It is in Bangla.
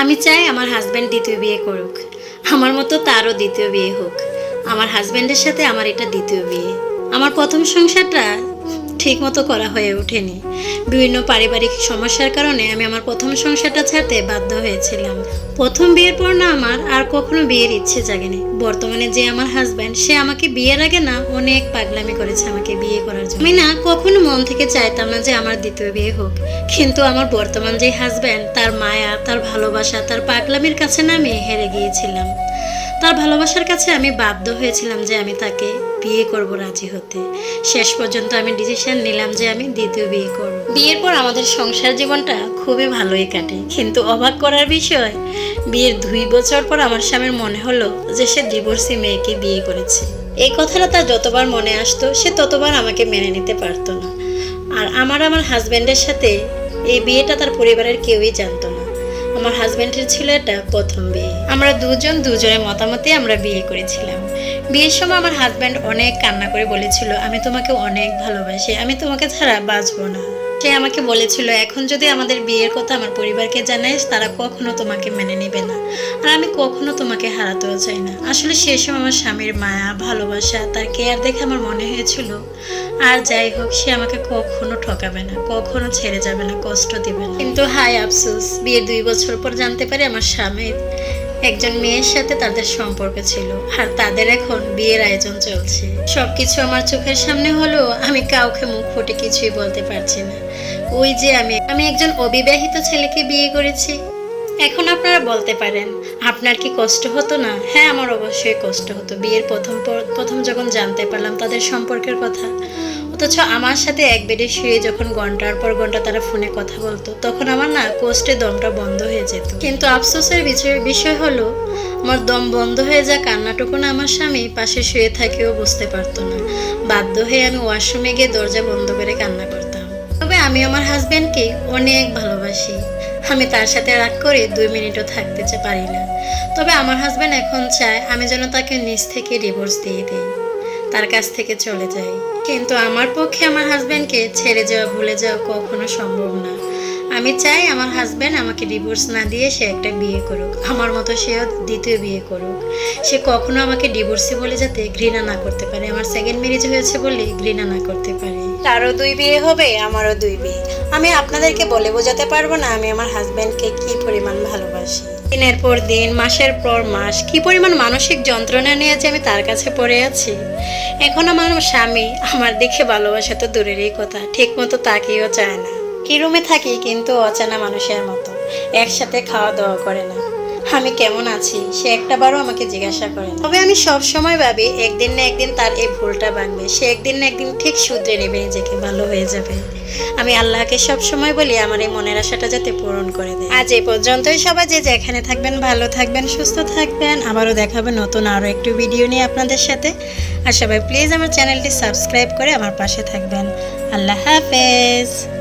আমি চাই আমার হাজব্যান্ড দ্বিতীয় বিয়ে করুক। আমার মতো তারও দ্বিতীয় বিয়ে হোক। আমার হাজব্যান্ডের সাথে আমার এটা দ্বিতীয় বিয়ে। আমার প্রথম সংসারটা ঠিক মতো করা হয়ে ওঠেনি। বিভিন্ন পারিবারিক সমস্যার কারণে আমি আমার প্রথম সংসারটা ছাড়তে বাধ্য হয়েছিলাম। প্রথম বিয়ের পর না আমার আর কখনো বিয়ের ইচ্ছে জাগেনি। বর্তমানে যে আমার হাজব্যান্ড সে আমাকে বিয়ের আগে না অনেক পাগলামি করেছে আমাকে বিয়ে করার জন্য। আমি না কখনো মন থেকে চাইতাম না যে আমার দ্বিতীয় বিয়ে হোক। কিন্তু আমার বর্তমান যে হাজব্যান্ড তার মায়া, তার ভালোবাসা, তার পাগলামির কাছে না আমি হেরে গিয়েছিলাম। তার ভালোবাসার কাছে আমি বাধ্য হয়েছিলাম যে আমি তাকে বিয়ে করব রাজি হতে। শেষ পর্যন্ত আমি ডিসিশন নিলাম যে আমি দ্বিতীয় বিয়ে করব। বিয়ের পর আমাদের সংসার জীবনটা খুবই ভালোই কাটে। কিন্তু অবাক করার বিষয়, বিয়ের দুই বছর পর আমার স্বামীর মনে হলো যে সে ডিভোর্সি মেয়েকে বিয়ে করেছে। এই কথাটা তার যতবার মনে আসতো, সে ততবার আমাকে মেনে নিতে পারতো না। আর আমার আমার হাজব্যান্ডের সাথে এই বিয়েটা তার পরিবারের কেউই জানতো না। আমার হাজব্যান্ডের ছিল এটা প্রথম বিয়ে। আমরা দুজন দুজনের মতামতে আমরা বিয়ে করেছিলাম। বিয়ের সময় আমার হাজব্যান্ড অনেক কান্না করে বলেছিল, আমি তোমাকে অনেক ভালোবাসি, আমি তোমাকে ছাড়া বাঁচবো না। সে আমাকে বলেছিল, এখন যদি আমাদের বিয়ের কথা আমার পরিবারকে জানাইস তারা কখনো তোমাকে মেনে নেবে না। আর আমি কখনো তোমাকে হারাতেও চাই না। আসলে সে সময় আমার স্বামীর মায়া, ভালোবাসা, তার কেয়ার দেখে আমার মনে হয়েছিল। আর যাই হোক, সে আমাকে কখনো ঠকাবে না, কখনো ছেড়ে যাবে না, কষ্ট দিবে না। কিন্তু হাই আফসোস, বিয়ের দুই বছর পর জানতে পারি আমার স্বামীর একজন মেয়ের সাথে তাদের সম্পর্ক ছিল, আর তাদের এখন বিয়ের আয়োজন চলছে। সবকিছু আমার চোখের সামনে হলো আমি কাউকে মুখ ফুটে কিছুই বলতে পারছি না। ওই যে আমি আমি একজন অবিবাহিত ছেলেকে বিয়ে করেছি। এখন আপনারা বলতে পারেন, আপনার কি কষ্ট হতো না? হ্যাঁ আমার অবশ্যই কষ্ট হতো। বিয়ের প্রথম প্রথম যখন জানতে পারলাম তাদের সম্পর্কের কথা অথচ আমার সাথে এক বেডে শুয়ে যখন ঘণ্টার পর ঘণ্টা তারা ফোনে কথা বলতো, তখন আমার না কোস্টে দমটা বন্ধ হয়ে যেত। কিন্তু আফসোসের বিষয় হলো, আমার দম বন্ধ হয়ে যা কান্নাটুকু না আমার স্বামী পাশে শুয়ে থাকেও বুঝতে পারতো না। বাধ্য হয়ে আমি ওয়াশরুমে গিয়ে দরজা বন্ধ করে কান্না করতাম। তবে আমি আমার হাজব্যান্ডকে অনেক ভালোবাসি। আমি তার সাথে রাগ করে দুই মিনিটও থাকতে পারি না। তবে আমার হাজব্যান্ড এখন চায় আমি যেন তাকে নিজ থেকে ডিভোর্স দিয়ে দিই। তার কাছ থেকে চলে যাই। কিন্তু আমার পক্ষে আমার হাজব্যান্ডকে ছেড়ে যাওয়া ভুলে যাওয়া কখনো সম্ভব না। আমি চাই আমার হাজব্যান্ড আমাকে ডিভোর্স না দিয়ে সে একটা বিয়ে করুক। আমার মতো সেও দ্বিতীয় বিয়ে করুক। সে কখনো আমাকে ডিভোর্সি বলে যাতে ঘৃণা না করতে পারে। আমার সেকেন্ড ম্যারেজ হয়েছে বলে ঘৃণা না করতে পারে। তারও দুই বিয়ে হবে, আমারও দুই বিয়ে। আমি আপনাদেরকে বলে বোঝাতে পারব না আমি আমার হাজব্যান্ডকে কি পরিমাণ ভালোবাসি। দিনের পর দিন, মাসের পর মাস, কি পরিমাণ মানসিক যন্ত্রণা নিয়ে যে আমি তার কাছে পড়ে আছি। এখন আমার স্বামী আমার দেখে ভালোবাসা তো দূরেরই কথা। ঠিক মতো তাকেও চায় না। কি রুমে থাকি কিন্তু অচেনা মানুষের মতো। একসাথে খাওয়া দাওয়া করে না। আমি কেমন আছি? সে একটা বারও আমাকে জিজ্ঞাসা করে তবে আমি সব সময় ভাবি, একদিন না একদিন তার এই ভুলটা ভাঙবে। সে একদিন না একদিন ঠিক শুধরে নেবে, নিজেকে ভালো হয়ে যাবে। আমি আল্লাহকে সব সময় বলি, আমার এই মনের আশাটা যাতে পূরণ করে দেয়। আজ এই পর্যন্তই সবাই, যে যেখানে থাকবেন, ভালো থাকবেন, সুস্থ থাকবেন। আবারও দেখাবে নতুন আরও একটু ভিডিও নিয়ে আপনাদের সাথে। আর সবাই প্লিজ আমার চ্যানেলটি সাবস্ক্রাইব করে আমার পাশে থাকবেন। আল্লাহ হাফেজ।